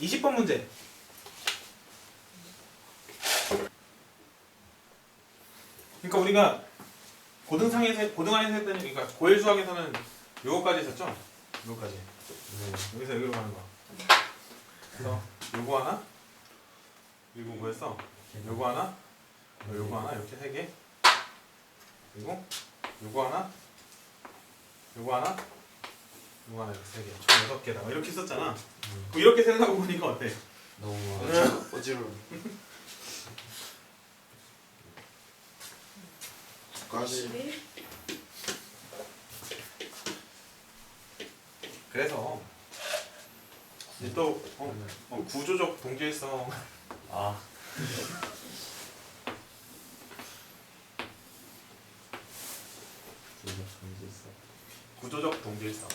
20번 문제. 그러니까 우리가 고등상에서 고등학에서 했더니 그러니까 고일 수학에서는 요거까지 했었죠? 요거까지. 여기서 여기로 가는 거. 그래서 요거 하나 그리고 뭐였어? 요거 하나 어, 요거 하나 이렇게 세 개. 그리고 요거 하나 요거 하나 요거 하나 이렇게 세 개. 총 여섯 개다. 이렇게 썼잖아. 그 이렇게 생각해 보니까 어때? 너무 음. 어지러워. 까지 11? 그래서 이제 또 어, 어, 구조적 동질성 아. 구조적 동질성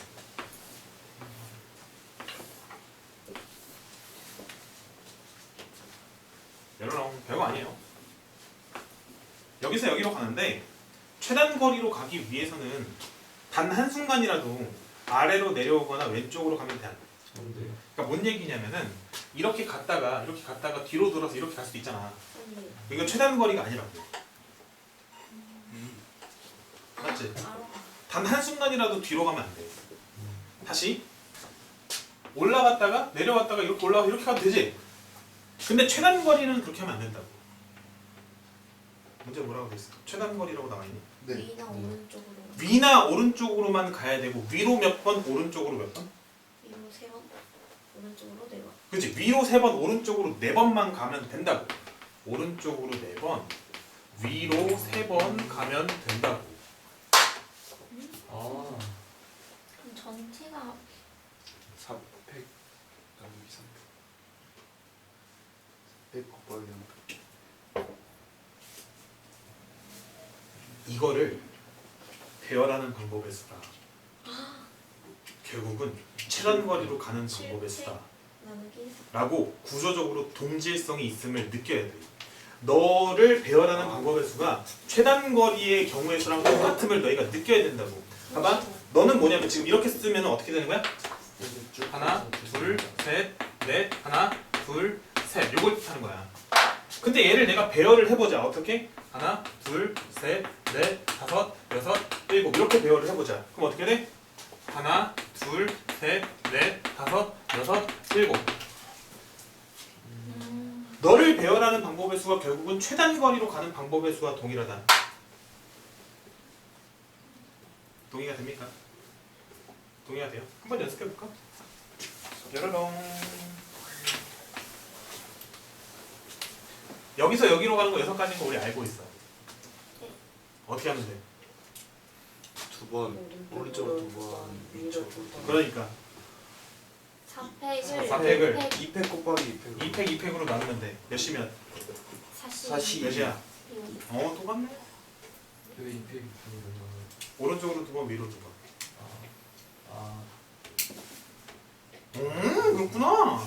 여러분 별거 아니에요 여기서 여기로 가는데 최단 거리로 가기 위해서는 단 한 순간이라도 아래로 내려오거나 왼쪽으로 가면 돼? 그러니까 뭔 얘기냐면은 이렇게 갔다가 이렇게 갔다가 뒤로 돌아서 이렇게 갈 수도 있잖아 네. 이건 최단 거리가 아니라고 맞지? 알아. 단 한 순간이라도 뒤로 가면 안 돼. 다시 올라갔다가 내려왔다가 이렇게 올라가 이렇게 가도 되지. 근데 최단 거리는 그렇게 하면 안 된다고. 문제 뭐라고 돼 있어? 최단 거리라고 나와 있니? 네. 위나 오른쪽으로. 위나 오른쪽으로만 가야 되고 위로 몇 번, 오른쪽으로 몇 번? 위로 세 번, 오른쪽으로 네 번. 그렇지. 위로 세 번, 오른쪽으로 네 번만 가면 된다고. 오른쪽으로 네 번, 위로 세 번 가면 된다고. 아 그럼 전체가 400 나누기 300 100 곱하기 0 이거를 배열하는 방법의 수다. 결국은 최단 거리로 가는 수다. 나누기 라고 구조적으로 동질성이 있음을 느껴야 돼. 너를 배열하는 방법의 수가 최단 거리의 경우의 수랑 똑같음을 너희가 느껴야 된다고. 봐봐. 너는 뭐냐면 지금 이렇게 쓰면 어떻게 되는 거야? 하나, 둘, 셋, 넷, 하나, 둘, 셋. 요걸 뜻하는 거야. 근데 얘를 내가 배열을 해보자. 어떻게? 하나, 둘, 셋, 넷, 다섯, 여섯, 일곱. 이렇게 배열을 해보자. 그럼 어떻게 돼? 하나, 둘, 셋, 넷, 다섯, 여섯, 일곱. 음, 너를 배열하는 방법의 수가 결국은 최단 거리로 가는 방법의 수와 동일하다. 동의가 됩니까? 동의가 돼요? 한번 연습해 볼까? 여러롱. 여기서 여기로 가는 거 여섯 가지인 거 우리 알고 있어. 네. 어떻게 하면 돼? 두번 오른쪽으로 두번 왼쪽으로 두번 그러니까 4팩을 사팩을 2팩 곱하기 2팩 2팩 2팩으로 나누면 돼. 몇이면? 40. 사십. 몇이야? 어 똑같네. 여기 2팩 2팩 오른쪽으로 두 번, 위로 두 번. 아 음 그렇구나.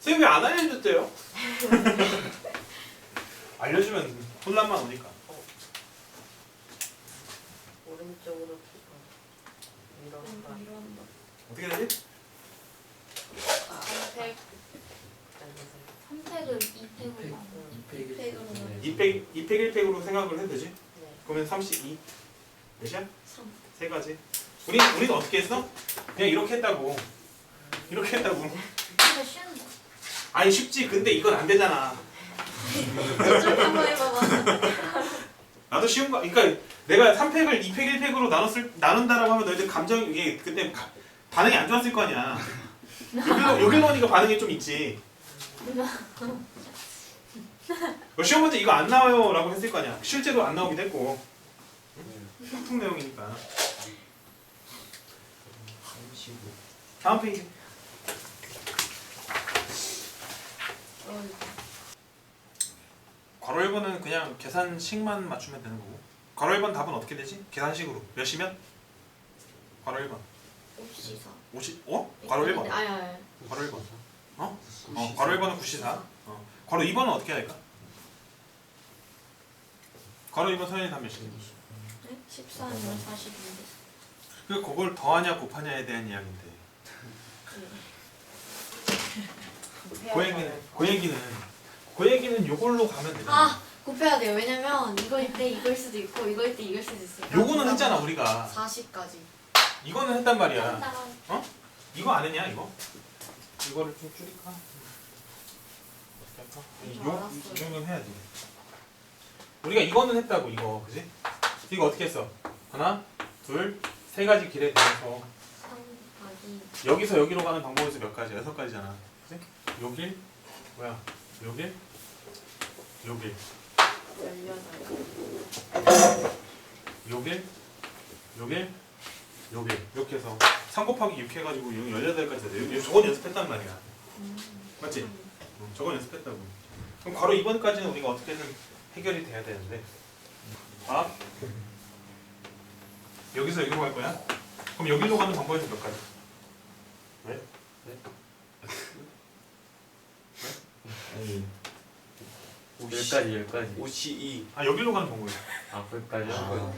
선생님 왜안 알려줬대요? 알려주면 혼란만 오니까. 오른쪽으로 두번 위로 한 번. 이런 거. 어떻게 되지? 3팩. 잘라서. 3팩을 2팩으로 나눠. 2팩 2팩으로 2팩, 2팩 1팩으로 생각을 해도 되지? 네. 그러면 32. 몇이야? 3. 세 가지. 우리, 우리는 어떻게 했어? 그냥 이렇게 했다고. 이렇게 했다고. 이거 쉬운 거. 아니 쉽지. 근데 이건 안 되잖아. 좀 한번 해봐봐. 나도 쉬운 거. 그러니까 내가 3팩을 2팩 1팩으로 나눴을 나눈다라고 하면 너희들 감정 이게 그때 가- 반응이 안 좋았을 거 아니야. 여길로 여길로니까 반응이 좀 있지. 어, 시험 문제 이거 안 나와요라고 했을 거 아니야. 실제로 안 나오기도 했고. 흉통 내용이니까. 35 다음 페이지. 어, 괄호 1번은 그냥 계산식만 맞추면 되는 거고. 괄호 1번 답은 어떻게 되지? 계산식으로 몇이면? 괄호 1번. 54. 50? 어? 괄호 1번. 아니 아니. 괄호 1번. 어? 어, 괄호 1번은 94. 어. 괄호 2번은 어떻게 해야 될까? 괄호 2번 서현이 답 몇이니? 네? 14면 42인데. 그 그걸 더하냐 곱하냐에 대한 이야기인데. 돼요. 그 얘기는 그 얘기는 요걸로 가면 되잖아. 아 곱해야 돼요. 왜냐면 이거일 때 이걸 수도 있고 이거일 때 이걸 수도 있어요. 요거는 했잖아 우리가. 40까지. 이거는 했단 말이야. 한다. 이거 안 했냐 이거? 이거를 좀 줄일까? 어떻게 할까? 이- 요, 알았어요. 이 정도는 해야지. 우리가 이거는 했다고 이거 그지? 이거 어떻게 했어? 하나, 둘, 세 가지 길에 대해서 3 곱하기 여기서 여기로 가는 방법에서 몇 가지? 여섯 가지잖아. 그지? 요길 뭐야? 요길 18. 요길 요길 요길 이렇게 해서 3 곱하기 6 해가지고 18가지 돼. 저건 연습했단 말이야. 맞지? 음, 저건 연습했다고. 그럼 바로 이번까지는 우리가 어떻게든 해결이 돼야 되는데. 아? 여기서 여기로 갈 거야? 그럼 여기로 가는 방법에서 몇 가지? 왜? 아니 열까지 열까지. 52아 여기로 가는 방법이야. 아 거기까지요? 아.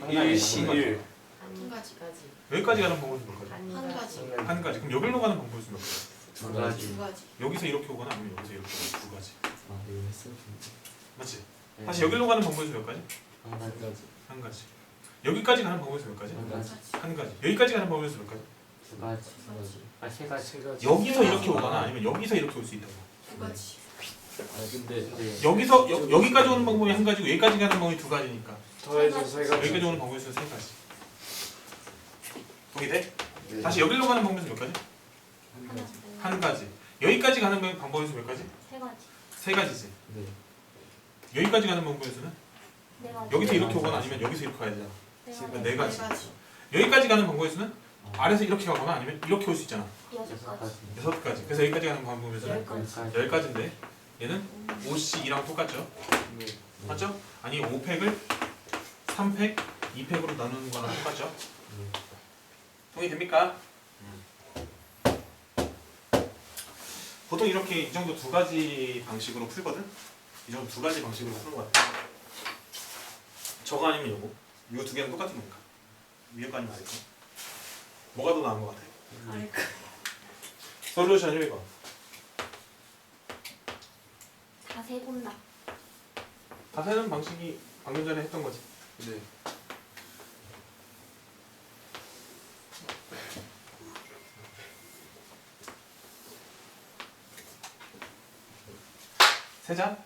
한 가지, 1한11 한 가지까지. 여기까지 가는 몇 가지? 한 가지. 한 가지. 그럼 여기로 방법에서 몇 가지? 두 가지. 두 가지. 여기서 이렇게 오거나 아니면 여기서 이렇게 오거나 두 가지. 아 이거 텐데 맞지? 네. 다시 여기로 가는 방법에서 몇 가지? 한 가지 한 가지. 여기까지 가는 방법에서 몇 가지? 한 한 가지 가지. 한 가지. 여기까지 가는 방법에서 몇 가지? 두 가지. 두 가지. 아세 가지. 세 가지 여기서 이렇게 오거나 아니면 여기서 이렇게 올 수 있다고. 두 가지. 아 근데 네. 여기서 여, 여기까지 오는 방법이 한 가지고 여기까지 가는 방법이 두 가지니까 더해서 세 가지 여기까지 오는 방법이 세 가지. 동의돼? 네. 다시 여기로 가는 방법에서 몇 가지? 한 하나. 가지 한 가지. 여기까지 가는 방- 방법에서 몇 가지? 세 가지. 세 가지지. 네 여기까지 가는 방법에서는 네 가지. 여기서 이렇게 오거나 아니면 여기서 이렇게 가야 되잖아. 네네 가지. 네 가지. 여기까지 가는 방법에서는 아래서 이렇게 가거나 아니면 이렇게 올 수 있잖아. 여섯 가지. 여섯 가지. 그래서 여기까지 가는 방법에서는 열 가지. 열 가지인데 얘는 5C이랑 똑같죠? 네. 맞죠? 아니 5팩을 3팩, 2팩으로 나누는 거랑 똑같죠? 동의 됩니까? 보통 이렇게 이 정도 두 가지 방식으로 풀거든? 이 정도 두 가지 방식으로 푸는 것 같아. 저거 아니면 요거. 이거 두 개는 똑같은 거니까. 위에 거 아니면 아래 거. 뭐가 더 나은 것 같아? 아이고. 솔루션 1번. 자세 본다. 다 세는 방식이 방금 전에 했던 거지. 네. 세 장?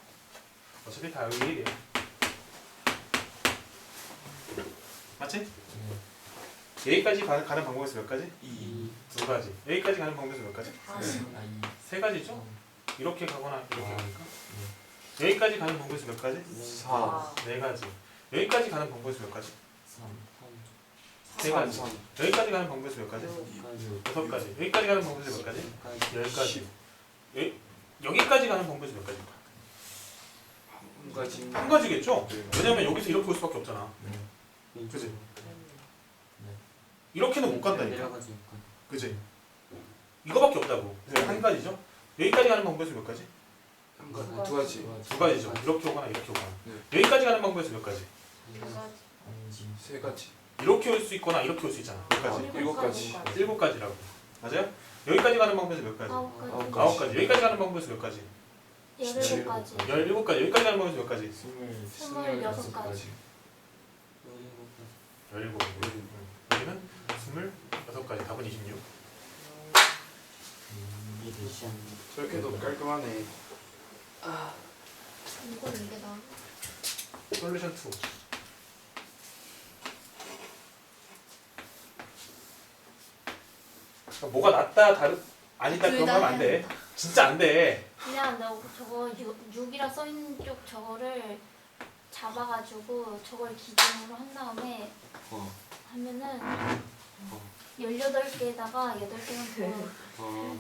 어차피 다 여기 1이야. 맞지? 여기까지 가는, 가는 방법에서 몇 가지? 이 두 가지. 여기까지 가는 방법에서 몇 가지? 아, 아이 세 가지죠? 이렇게 가거나 이렇게 아. 가니까. 여기까지 가는 방법에서 몇 가지? 사 네 가지. 여기까지 가는 방법에서 몇 가지? 삼세 가지. 삼 여기까지 가는 방법에서 몇 가지? 육 여섯 가지. 여기까지 가는 방법에서 몇 가지? 가지 열 가지. 여기, 여기까지 가는 방법에서 몇 가지? 한 가지 한 가지겠죠? 네. 왜냐면 여기서 이렇게 올 수밖에 없잖아. 그지? 이렇게는 못 간다니까. 그지? 이거밖에 없다고. 그래서 한 가지죠? 여기까지 가는 방법에서 몇 가지? 한 가지 두 가지 두 가지죠. 이렇게 오거나 이렇게 오거나. 네. 여기까지 가는 방법에서 몇 가지? 두 가지. 아니지 세 가지 이렇게 올 수 있거나 이렇게 올 수 있잖아. 몇 가지? 일곱 가지. 일곱 가지라고. 맞아요? 여기까지 가는 방법에서 몇 가지? 아홉 가지. 아홉 아홉 가지. 여기까지 가는 방법에서 몇 가지? 열일곱 가지. 열일곱 가지. 여기까지 가는 방법에서 몇 가지? 스물 스물여섯 가지. 열일곱 가지. 여기는 스물 여섯 가지. 답은 26. 이게 시험. 저렇게도 깔끔하네 이건 이게 나. 솔루션 2. 그러니까 뭐가 낫다 다르 아니다 그런 거 하면 안 돼. 진짜 안 돼. 그냥 나 저거 6, 이라 써있는 쪽 저거를 잡아가지고 저걸 기준으로 한 다음에 어. 하면은 18개에다가 8개만 더 어.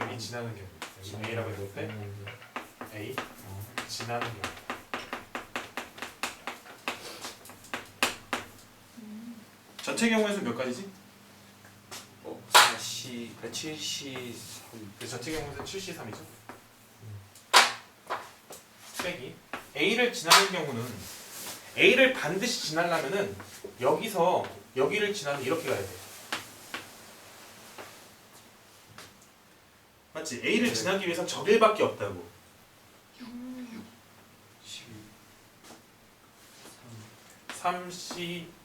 여기 지나는 경우. 여기 A라고 했을 때 A 지나는 경우. 전체 경우에서 몇 가지지? 어, 4시, 아, 7시 3. 그 전체 경우에서 7C 3이죠. 빼기 A를 지나는 경우는 A를 반드시 지나려면은 여기서 여기를 지나면 이렇게 가야 돼. 맞지? A를 네. 지나기 위해서 저 길밖에 없다고. 12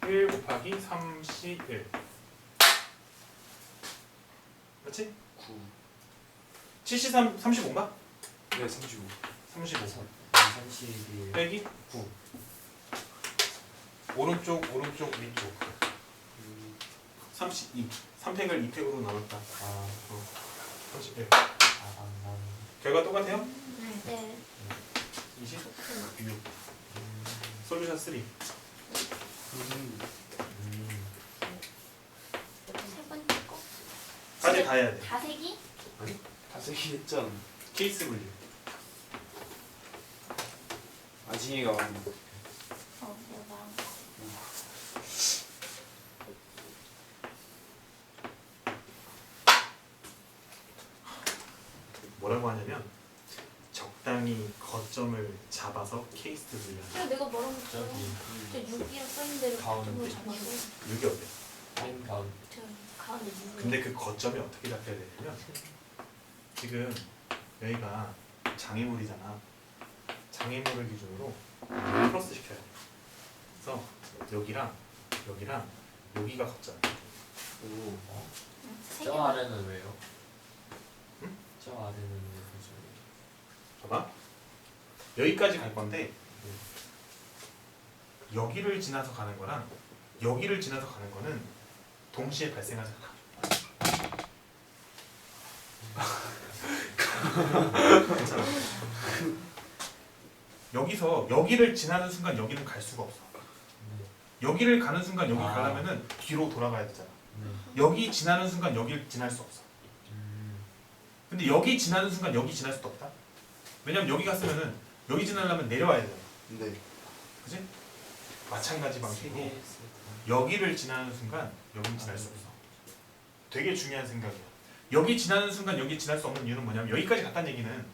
3C1 곱하기 3C1 맞지? 9 73, 35인가? 네 35. 35 31 빼기 9 오른쪽 오른쪽 위쪽. 32 3팩을 2팩으로 나눴다. 아31 아안 결과 똑같아요? 네. 20 6 솔루션 3 음. 세 번째 거. 까지 다 해야 돼. 자세기? 다세기 했잖아. 케이스 분류 아진이가 어, 거. 뭐라고 하냐면 적당히 거점을 잡아서 케이스 분류하는 그래 내가 저기 저 6이라 써있는 대로 가운데. 가운데 잡아서 이게 어때? 한 가운데 저 가운데 6. 근데 그 거점이 어떻게 잡혀야 되냐면 지금 여기가 장애물이잖아. 장애물을 기준으로 크로스 시켜야 돼. 그래서 여기랑 여기랑 여기가 거점. 오 어? 세 저. 아래는 왜요? 응? 저 아래는 왜 그죠? 봐봐. 여기까지 갈 건데 여기를 지나서 가는 거랑 여기를 지나서 가는 거는 동시에 발생하지 않아. 괜찮아. 여기서 여기를 지나는 순간 여기는 갈 수가 없어. 네. 여기를 가는 순간 여기 아. 가려면은 뒤로 돌아가야 되잖아. 네. 여기 지나는 순간 여기를 지날 수 없어. 음. 근데 여기 지나는 순간 여기 지날 수도 없다. 왜냐면 여기 갔으면은 여기 지나려면 내려와야 돼. 네. 그지? 마찬가지 방식으로 세개 여기를 지나는 순간 여기 지날 수 없어. 되게 중요한 생각이야. 여기 지나는 순간 여기 지날 수 없는 이유는 뭐냐면 여기까지 갔다는 얘기는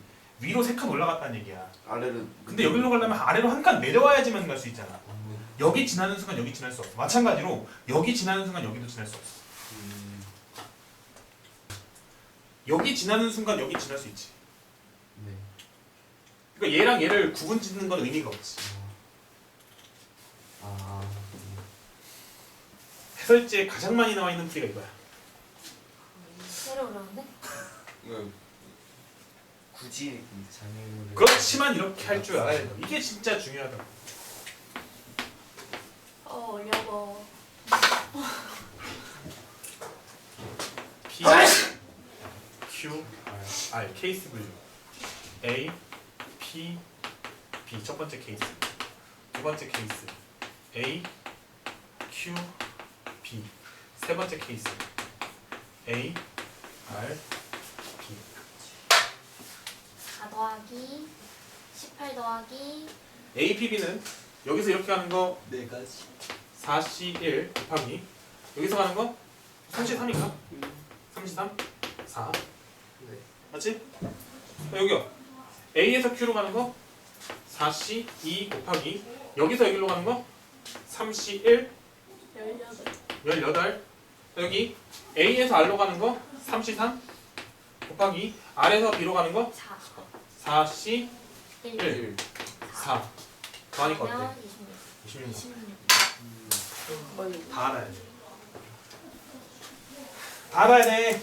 위로 세 칸 올라갔다는 얘기야. 아래는 근데 여기로 가려면 아래로 한 칸 내려와야지만 갈 수 있잖아. 음. 여기 지나는 순간 여기 지날 수 없어. 마찬가지로 여기 지나는 순간 여기도 지날 수 없어. 음. 여기 지나는 순간 여기 지날 수 있지. 네. 그러니까 얘랑 얘를 구분 짓는 건 의미가 없지. 아, 아 해설지에 가장 많이 나와 있는 풀이가 이거야. 새로 오라는데? 네. 굳이 장애물을 그렇지만 이렇게 할 줄 알아야 돼. 이게 진짜 중요하다. 어 어려워. P, Q, R 케이스 분류. A, P, B 첫 번째 케이스. 두 번째 케이스. A, Q, B 세 번째 케이스. A, R, B 4 더하기 18 더하기 A, P, B는 여기서 이렇게 하는 거 네 가지 4C1 곱하기 여기서 가는 거 33인가? 33? 4 네. 맞지? 어, 여기요 A에서 Q로 가는 거 4C2 곱하기 여기서 여기로 가는 거 3C1 18 18 여기 A에서 R로 가는 거 3C3 곱하기 R에서 B로 가는 거 4 4C 1 1 4 더하니까 어때? 26 26 26 거의 다 알아야 돼. 다 알아야 돼.